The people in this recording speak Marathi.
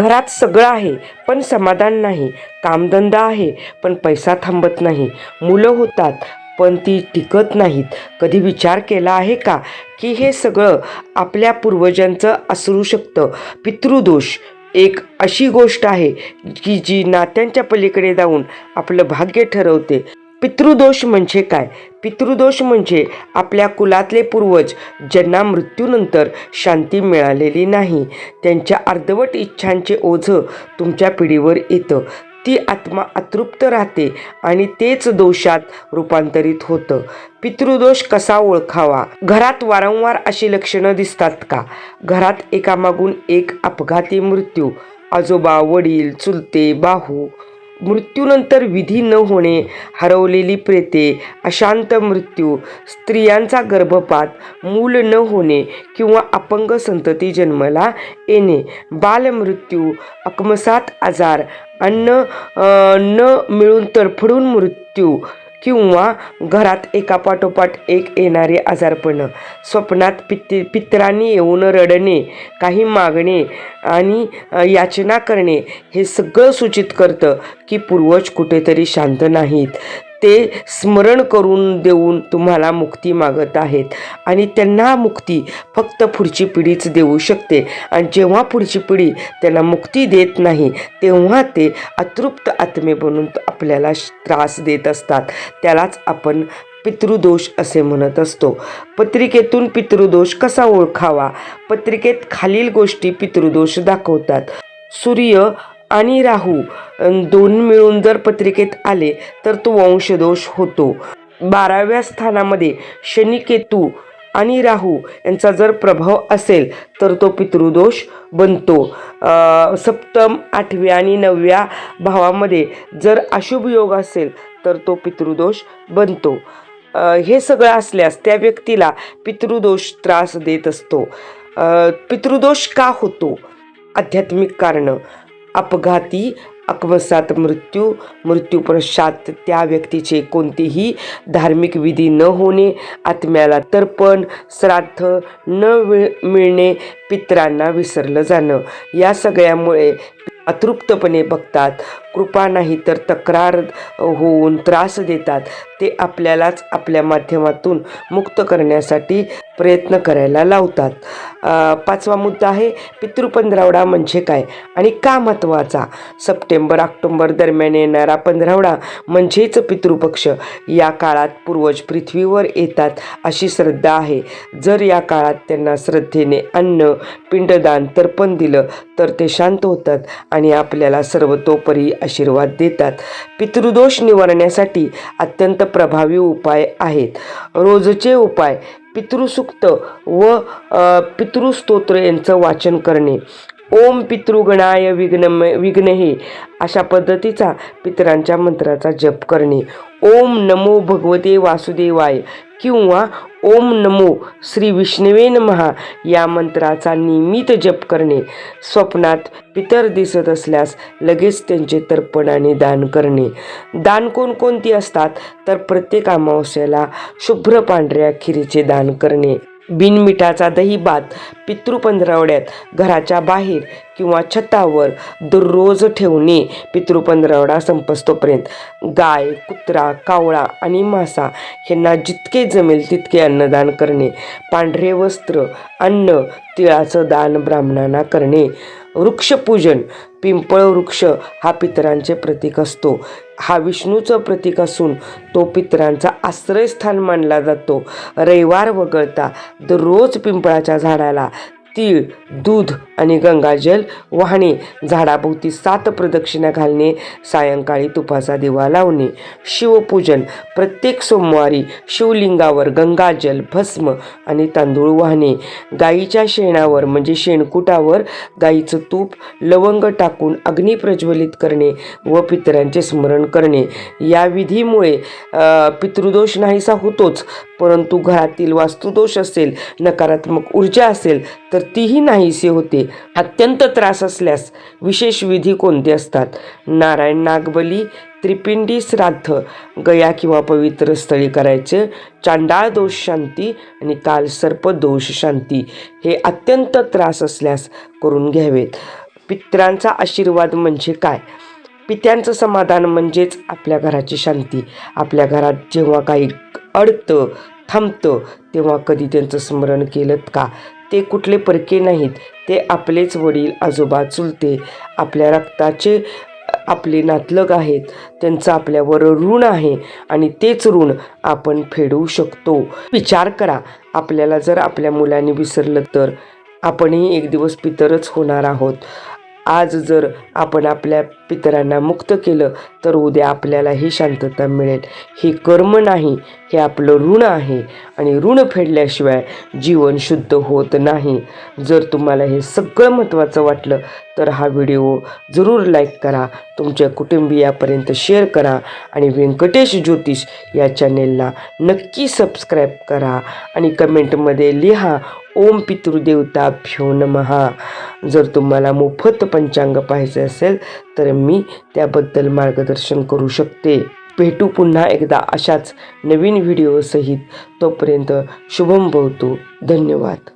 घरात सगळं आहे पण समाधान नाही. कामधंदा आहे पण पैसा थांबत नाही. मुलं होतात पण ती टिकत नाहीत. कधी विचार केला आहे का की हे सगळं आपल्या पूर्वजांचं असू शकतं? पितृदोष एक अशी गोष्ट आहे की जी नात्यांच्या पलीकडे जाऊन आपलं भाग्य ठरवते. पितृदोष म्हणजे काय? पितृदोष म्हणजे आपल्या कुलातले पूर्वज ज्यांना मृत्यूनंतर शांती मिळालेली नाही. त्यांच्या अर्धवट इच्छांचे ओझं तुमच्या पिढीवर येतं. ती आत्मा अतृप्त राहते आणि तेच दोषात रूपांतरित होतं. पितृदोष कसा ओळखावा? घरात वारंवार अशी लक्षणं दिसतात का? घरात एकामागून एक अपघाती मृत्यू आजोबा वडील चुलते बाहू मृत्यूनंतर विधी न होणे हरवलेली प्रेते अशांत मृत्यू स्त्रियांचा गर्भपात मूल न होणे किंवा अपंग संतती जन्माला येणे बालमृत्यू अकमसात आजार अन्न न मिळून तडफडून मृत्यू किंवा घरात एकापाठोपाठ एक येणारे आजारपण स्वप्नात पित्ती पित्रांनी येऊन रडणे काही मागणे आणि याचना करणे हे सगळं सूचित करतं की पूर्वज कुठेतरी शांत नाहीत. ते स्मरण करून देऊन तुम्हाला मुक्ती मागत आहेत. आणि त्यांना मुक्ती फक्त पुढची पिढीच देऊ शकते. आणि जेव्हा पुढची पिढी त्यांना मुक्ती देत नाही तेव्हा ते अतृप्त आत्मे बनून आपल्याला त्रास देत असतात. त्यालाच आपण पितृदोष असे म्हणत असतो. पत्रिकेतून पितृदोष कसा ओळखावा? पत्रिकेत खालील गोष्टी पितृदोष दाखवतात. सूर्य आणि राहू दोन मिळून जर पत्रिकेत आले तर तो वंशदोष होतो. बाराव्या स्थानामध्ये शनी केतू आणि राहू यांचा जर प्रभाव असेल तर तो पितृदोष बनतो. सप्तम आठव्या आणि नवव्या भावामध्ये जर अशुभ योग असेल तर तो पितृदोष बनतो. हे सगळं असल्यास त्या व्यक्तीला पितृदोष त्रास देत असतो. पितृदोष का होतो? आध्यात्मिक कारणं. अपघाती अकस्मात मृत्यू मृत्यूपश्चात त्या व्यक्तीचे कोणतेही धार्मिक विधी न होणे आत्म्याला तर्पण श्राद्ध न मिळ- मिळणे पित्रांना विसरलं जाणं. या सगळ्यामुळे अतृप्तपणे बघतात. कृपा नाही तर तक्रार होऊन त्रास देतात. ते आपल्यालाच आपल्या माध्यमातून मुक्त करण्यासाठी प्रयत्न करायला लावतात. पाचवा मुद्दा आहे पितृपंधरावडा म्हणजे काय? आणि का महत्त्वाचा? सप्टेंबर ऑक्टोंबर दरम्यान येणारा पंधरावडा म्हणजेच पितृपक्ष. या काळात पूर्वज पृथ्वीवर येतात अशी श्रद्धा आहे. जर या काळात त्यांना श्रद्धेने अन्न पिंडदान तर्पण दिलं तर ते शांत होतात आणि आपल्याला सर्वतोपरी आशीर्वाद देतात. पितृदोष निवारण्यासाठी अत्यंत प्रभावी उपाय आहेत. रोजचे उपाय पितृसूक्त व पितृस्तोत्र यांचं वाचन करणे. ओम पितृगणाय विघ्न विघ्नहे अशा पद्धतीचा पितरांच्या मंत्राचा जप करणे. ओम नमो भगवते वासुदेवाय किंवा ओम नमो श्री विष्णवे महा या मंत्राचा नियमित जप करणे स्वप्नात पितर दिसत असल्यास लगेच त्यांचे तर्पणाने दान करणे. दान कोणकोणती असतात? तर प्रत्येक अमावस्याला शुभ्र पांढऱ्या खिरीचे दान करणे. बिनमिठाचा दही पितृ पितृपंधरवड्यात घराच्या बाहेर किंवा छतावर दररोज ठेवणे पितृपंधरावडा संपस्तोपर्यंत. गाय कुत्रा कावळा आणि मासा ह्यांना जितके जमेल तितके अन्नदान करणे. पांढरे वस्त्र अन्न तिळाचं दान ब्राह्मणांना करणे. वृक्षपूजन पिंपळ वृक्ष हा पितरांचे प्रतीक असतो. हा विष्णूचं प्रतीक असून तो पितरांचा आश्रयस्थान मानला जातो. रविवार वगळता दररोज पिंपळाच्या झाडाला तीळ दूध आणि गंगाजल वाहणे झाडाभोवती सात प्रदक्षिणा घालणे सायंकाळी तुपाचा दिवा लावणे शिवपूजन प्रत्येक सोमवारी शिवलिंगावर गंगाजल भस्म आणि तांदूळ वाहणे गाईच्या शेणावर म्हणजे शेणकुटावर गाईचं तूप लवंग टाकून अग्नी प्रज्वलित करणे व पितरांचे स्मरण करणे. या विधीमुळे पितृदोष नाहीसा होतोच परंतु घरातील वास्तुदोष असेल नकारात्मक ऊर्जा असेल तर तीही नाहीशी होते. अत्यंत त्रास असल्यास विशेष विधी कोणते असतात? नारायण नागबली त्रिपिंडी श्राद्ध गया किंवा पवित्र स्थळी करायचे चांडाळ दोष शांती आणि काल सर्प दोष शांती हे अत्यंत त्रास असल्यास करून घ्यावेत. पित्रांचा आशीर्वाद म्हणजे काय? पित्यांचं समाधान म्हणजेच आपल्या घराची शांती. आपल्या घरात जेव्हा काही अडतं थांबतं तेव्हा कधी त्यांचं स्मरण केलं का? ते कुठले परके नाहीत. ते आपलेच वडील आजोबा चुलते आपल्या रक्ताचे आपले नातलग आहेत. त्यांचं आपल्यावर ऋण आहे आणि तेच ऋण आपण फेडू शकतो. विचार करा आपल्याला जर आपल्या मुलांनी विसरलं तर. आपणही एक दिवस पितरच होणार आहोत. आज जर आपण आपल्या पितरांना मुक्त केलं तर उद्या आपल्यालाही शांतता मिळेल. हे कर्म नाही हे आपलं ऋण आहे. आणि ऋण फेडल्याशिवाय जीवन शुद्ध होत नाही. जर तुम्हाला हे सगळं महत्त्वाचं वाटलं तर हा व्हिडिओ जरूर लाईक करा तुमच्या कुटुंबियापर्यंत शेअर करा आणि व्यंकटेश ज्योतिष या चॅनेलला नक्की सबस्क्राईब करा आणि कमेंटमध्ये लिहा ओम पितृदेवताभ्यो नमहा जर तुम्हाला मोफत पंचांग पाहायचे असेल तर मी त्याबद्दल मार्गदर्शन करू शकते. भेटू पुन्हा एकदा अशाच नवीन व्हिडिओसहित. तोपर्यंत शुभम भवतो धन्यवाद.